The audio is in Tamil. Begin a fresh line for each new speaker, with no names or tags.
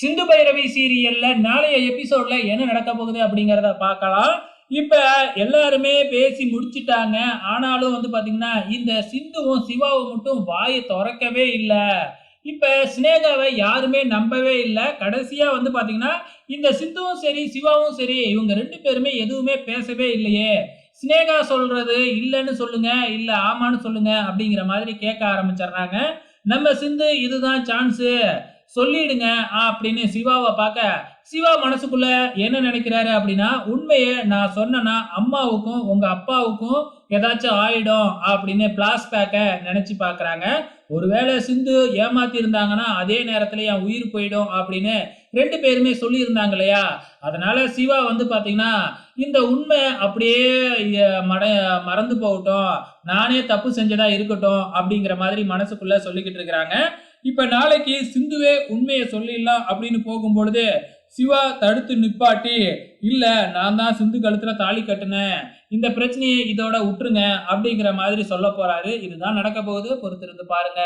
சிந்து பைரவி சீரியல்ல நாளைய எபிசோட்ல என்ன நடக்க போகுது அப்படிங்கிறத பார்க்கலாம். இப்ப எல்லாருமே பேசி முடிச்சிட்டாங்க. ஆனாலும் வந்து பாத்தீங்கன்னா இந்த சிந்துவும் சிவாவும் மட்டும் வாயை திறக்கவே இல்லை. இப்ப சினேகாவை யாருமே நம்பவே இல்லை. கடைசியா வந்து பாத்தீங்கன்னா இந்த சிந்துவும் சரி சிவாவும் சரி இவங்க ரெண்டு பேருமே எதுவுமே பேசவே இல்லையே. சினேகா சொல்றது இல்லைன்னு சொல்லுங்க இல்ல ஆமான்னு சொல்லுங்க அப்படிங்கிற மாதிரி கேட்க ஆரம்பிச்சிடுறாங்க. நம்ம சிந்து இதுதான் சான்ஸு சொல்லிடுங்க. அப்படின்னு சிவாவை பார்க்க சிவா மனசுக்குள்ள என்ன நினைக்கிறாரு அப்படின்னா உண்மையை நான் சொன்னேன்னா அம்மாவுக்கும் உங்க அப்பாவுக்கும் ஏதாச்சும் ஆயிடும் அப்படின்னு பிளாஸ்பேக்கை நினைச்சு பார்க்கறாங்க. ஒருவேளை சிந்து ஏமாத்தி இருந்தாங்கன்னா அதே நேரத்துல என் உயிர் போயிடும் அப்படின்னு ரெண்டு பேருமே சொல்லியிருந்தாங்க இல்லையா? அதனால சிவா வந்து பாத்தீங்கன்னா இந்த உண்மை அப்படியே மட மறந்து போகட்டும். நானே தப்பு செஞ்சதா இருக்கட்டும் அப்படிங்கிற மாதிரி மனசுக்குள்ள சொல்லிக்கிட்டு இருக்கிறாங்க. இப்ப நாளைக்கு சிந்துவே உண்மையை சொல்லிடலாம் அப்படின்னு போகும்பொழுது சிவா தடுத்து நிப்பாட்டி இல்ல நான் தான் சிந்து கழுத்துல தாலி கட்டினேன். இந்த பிரச்சனையை இதோட விட்டுருங்க அப்படிங்கிற மாதிரி சொல்ல போறாரு. இதுதான் நடக்க போகுது. பொறுத்திருந்து பாருங்க.